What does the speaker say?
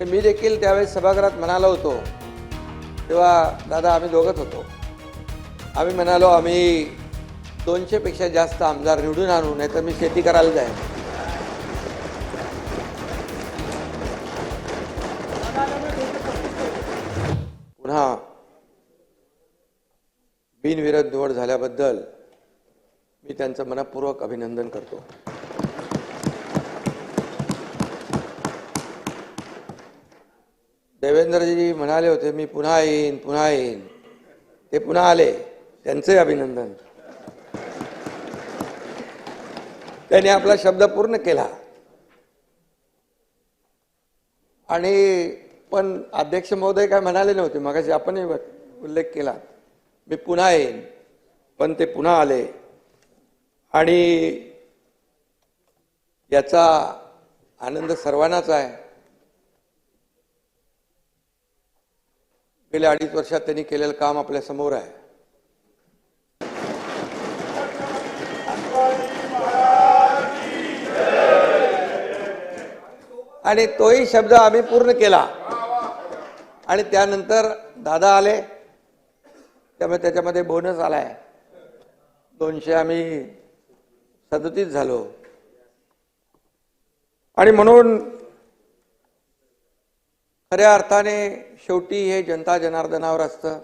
तर मी देखील त्यावेळेस सभागृहात म्हणालो होतो. तेव्हा दादा आम्ही दोघंच होतो. आम्ही म्हणालो आम्ही दोनशेपेक्षा जास्त आमदार निवडून आणू नाही तर मी शेती करायला जाईन. पुन्हा बिनविरोध निवड झाल्याबद्दल मी त्यांचं मनपूर्वक अभिनंदन करतो. देवेंद्रजी म्हणाले होते मी पुन्हा येईन पुन्हा येईन. ते पुन्हा आले. त्यांचे अभिनंदन. त्यांनी आपला शब्द पूर्ण केला. आणि पण अध्यक्ष महोदय काय म्हणाले नव्हते मगाशी आपणही उल्लेख केला. मी पुन्हा येईन. पण ते पुन्हा आले. आणि याचा आनंद सर्वांनाच आहे. गेल्या अडीच वर्षात त्यांनी केलेलं काम आपल्यासमोर आहे. आणि तोही शब्द आम्ही पूर्ण केला. आणि त्यानंतर दादा आले. त्यामुळे त्याच्यामध्ये बोनस आलाय. दोनशे आम्ही सदतीस झालो. आणि म्हणून खऱ्या अर्थाने शेवटी हे जनता जनार्दनावर असतं.